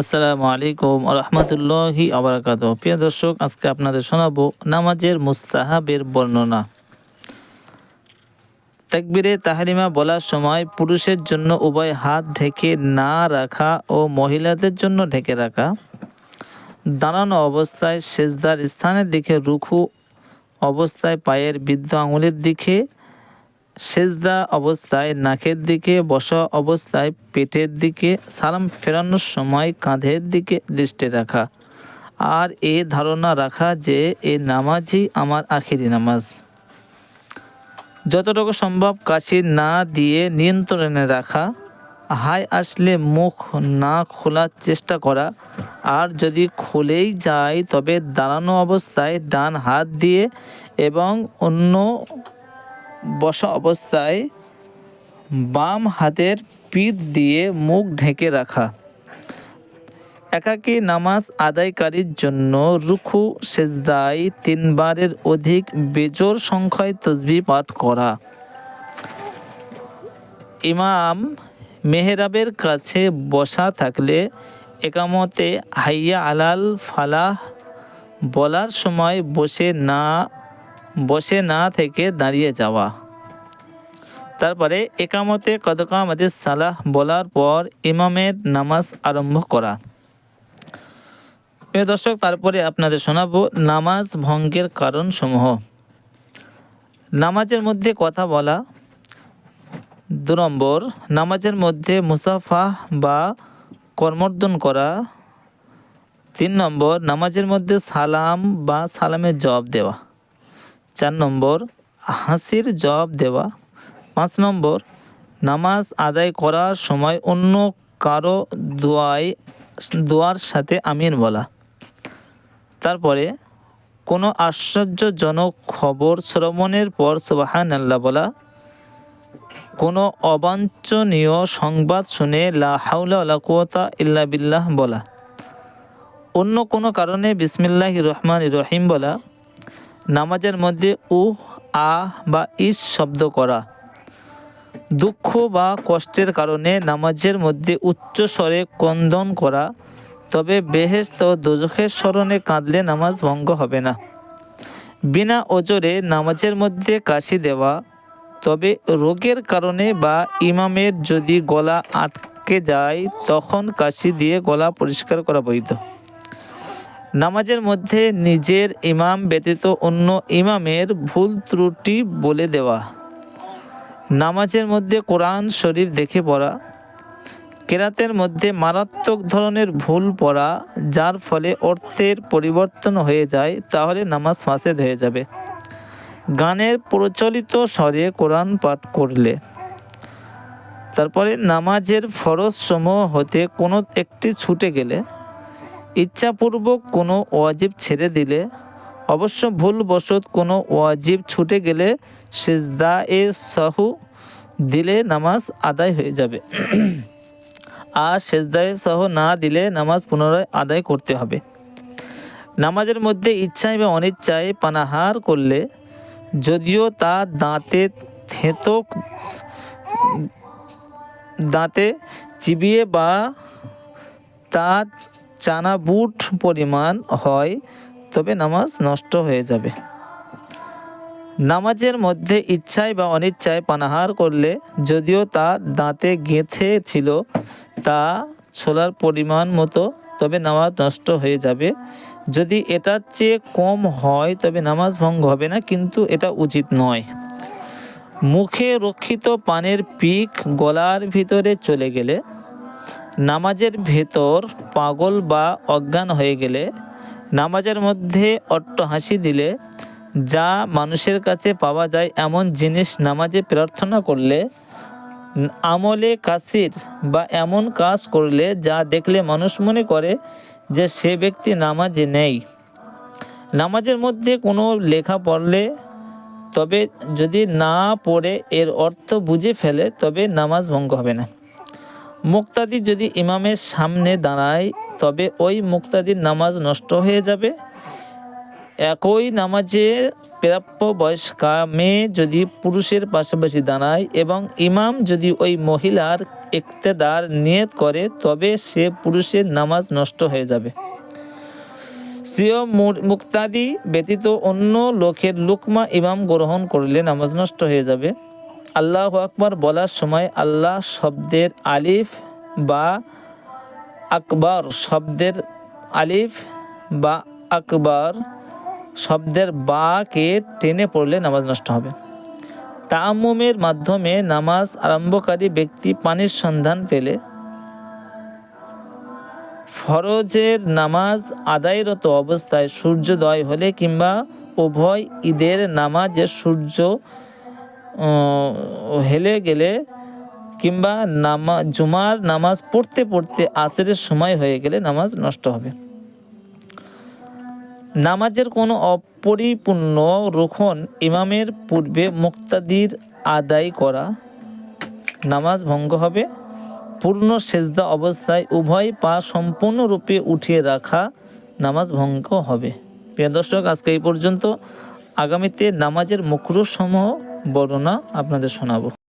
আসসালামু আলাইকুম রহমতুল্লাহি আবরাকাত প্রিয় দর্শক, আজকে আপনাদের শোনাবো নামাজের মুস্তাহাবের বর্ণনা। তাকবিরে তাহারিমা বলার সময় পুরুষের জন্য উভয় হাত ঢেকে না রাখা ও মহিলাদের জন্য ঢেকে রাখা। দাঁড়ানো অবস্থায় সেজদার স্থানের দিকে রুখু অবস্থায় পায়ের বৃদ্ধ আঙুলের দিকে সেজদা অবস্থায় নাকের দিকে, বসা অবস্থায় পেটের দিকে, সালাম ফেরানোর সময় কাঁধের দিকে দৃষ্টি রাখা। আর এ ধারণা রাখা যে এ নামাজই আমার আখিরি নামাজ। যতটুকু সম্ভব কাশি না দিয়ে নিয়ন্ত্রণে রাখা। হাই আসলে মুখ না খোলার চেষ্টা করা। আর যদি খুলেই যায়, তবে দাঁড়ানো অবস্থায় ডান হাত দিয়ে এবং অন্য বসা অবস্থায় বাম হাতের পিঠ দিয়ে মুখ ঢেকে রাখা। একাকী নামাজ আদায়কারীর জন্য রুখু সেজদায় তিনবারের অধিক বেজোর সংখ্যায় তসবি পাঠ করা। ইমাম মেহরাবের কাছে বসা থাকলে একামতে হাইয়া আলাল ফালাহ বলার সময় বসে না বসে না থেকে দাঁড়িয়ে যাওয়া। তারপরে একামতে কদকামাদের সালাহ বলার পর ইমামের নামাজ আরম্ভ করা। প্রিয় দর্শক, তারপরে আপনাদের শোনাবো নামাজ ভঙ্গের কারণসমূহ। নামাজের মধ্যে কথা বলা দু নম্বর, নামাজের মধ্যে মুসাফা বা কর্মর্দন করা। তিন নম্বর, নামাজের মধ্যে সালাম বা সালামের জবাব দেওয়া। চার নম্বর, হাসির জবাব দেওয়া। পাঁচ নম্বর, নামাজ আদায় করার সময় অন্য কারও দোয়ায়, দোয়ার সাথে আমিন বলা। তারপরে, কোনো আশ্চর্যজনক খবর শ্রবণের পর সুবাহান আল্লাহ বলা। কোনো অবাঞ্ছনীয় সংবাদ শুনে লা হাউলা ওলা ইল্লা বিল্লাহ বলা। অন্য কোনো কারণে বিসমিল্লাহ রহমান রহিম বলা। নামাজের মধ্যে উহ, আ বা ইস শব্দ করা। দুঃখ বা কষ্টের কারণে নামাজের মধ্যে উচ্চ স্বরে কন্দন করা, তবে বেহেস্ত ও দোজখের স্মরণে কাঁদলে নামাজ ভঙ্গ হবে না। বিনা ওজরে নামাজের মধ্যে কাশি দেওয়া, তবে রোগের কারণে বা ইমামের যদি গলা আটকে যায়, তখন কাশি দিয়ে গলা পরিষ্কার করা বৈধ। নামাজের মধ্যে নিজের ইমাম ব্যতীত অন্য ইমামের ভুল ত্রুটি বলে দেওয়া। নামাজের মধ্যে কোরআন শরীফ দেখে পড়া। কেরাতের মধ্যে মারাত্মক ধরনের ভুল পড়া, যার ফলে অর্থের পরিবর্তন হয়ে যায়, তাহলে নামাজ ফাঁসেদ হয়ে যাবে। গানের প্রচলিত স্বরে কোরআন পাঠ করলে। তারপরে নামাজের ফরজ সমূহ হতে কোনো একটি ছুটে গেলে ইচ্ছাপূর্বক কোনো ওয়াজিব ছেড়ে দিলে, অবশ্য ভুলবশত কোনো ওয়াজিব ছুটে গেলে সেজদা এ সাহু দিলে নামাজ আদায় হয়ে যাবে। আর সেজদায়ে সহ না দিলে নামাজ পুনরায় আদায় করতে হবে। নামাজের মধ্যে ইচ্ছায় বা অনিচ্ছায় পানাহার করলে, যদিও তা দাঁতে থেঁতক, দাঁতে চিবিয়ে বা তা চানা বুট পরিমাণ হয়, তবে নামাজ নষ্ট হয়ে যাবে। নামাজের মধ্যে ইচ্ছায় বা অনিচ্ছায় পানাহার করলে যদিও তা দাঁতে গেঁথে ছিল, তা ছোলার পরিমাণ মতো, তবে নামাজ নষ্ট হয়ে যাবে। যদি এটার চেয়ে কম হয়, তবে নামাজ ভঙ্গ হবে না, কিন্তু এটা উচিত নয়। মুখে রক্ষিত পানের পিক গলার ভিতরে চলে গেলে নামাজের ভেতর পাগল বা অজ্ঞান হয়ে গেলে নামাজের মধ্যে অট্ট হাসি দিলে যা মানুষের কাছে পাওয়া যায় এমন জিনিস নামাজে প্রার্থনা করলে, আমলে কাসির বা এমন কাজ করলে যা দেখলে মানুষ মনে করে যে সে ব্যক্তি নামাজে নেই। নামাজের মধ্যে কোনো লেখা পড়লে তবে যদি না পড়ে এর অর্থ বুঝে ফেলে তবে নামাজ ভঙ্গ হবে না। মুক্তাদি যদি ইমামের সামনে দাঁড়ায়, তবে ওই মুক্তাদির নামাজ নষ্ট হয়ে যাবে। একই নামাজে প্রাপ্য বয়স্কা মেয়ে যদি পুরুষের পাশাপাশি দাঁড়ায় এবং ইমাম যদি ওই মহিলার ইক্তেদার নিয়ত করে, তবে সে পুরুষের নামাজ নষ্ট হয়ে যাবে। সিও মুক্তাদি ব্যতীত অন্য লোকের লুকমা ইমাম গ্রহণ করলে নামাজ নষ্ট হয়ে যাবে। আল্লাহ আকবর বলার সময় আল্লাহ শব্দের আলিফ বা আকবর, শব্দের আলিফ বা আকবর, শব্দের বাকে টেনে পড়লে নামাজ নষ্ট হবে। তামুমের মাধ্যমে নামাজ আরম্ভকারী ব্যক্তি পানির সন্ধান পেলে ফরজের নামাজ আদায়রত অবস্থায় সূর্যোদয় হলে কিংবা উভয় ঈদের নামাজে সূর্য হেলে গেলে কিংবা নামা, জুমার নামাজ পড়তে পড়তে আসরের সময় হয়ে গেলে নামাজ নষ্ট হবে। নামাজের কোনো অপরিপূর্ণ রুখন ইমামের পূর্বে মুক্তাদির আদায় করা নামাজ ভঙ্গ হবে। পূর্ণ সেজদা অবস্থায় উভয় পা সম্পূর্ণরূপে উঠিয়ে রাখা নামাজ ভঙ্গ হবে। প্রিয় দর্শক, আজকে এই পর্যন্ত। আগামীতে নামাজের মুখরুসমূহ বর্ণনা আপনাদের শোনাবো।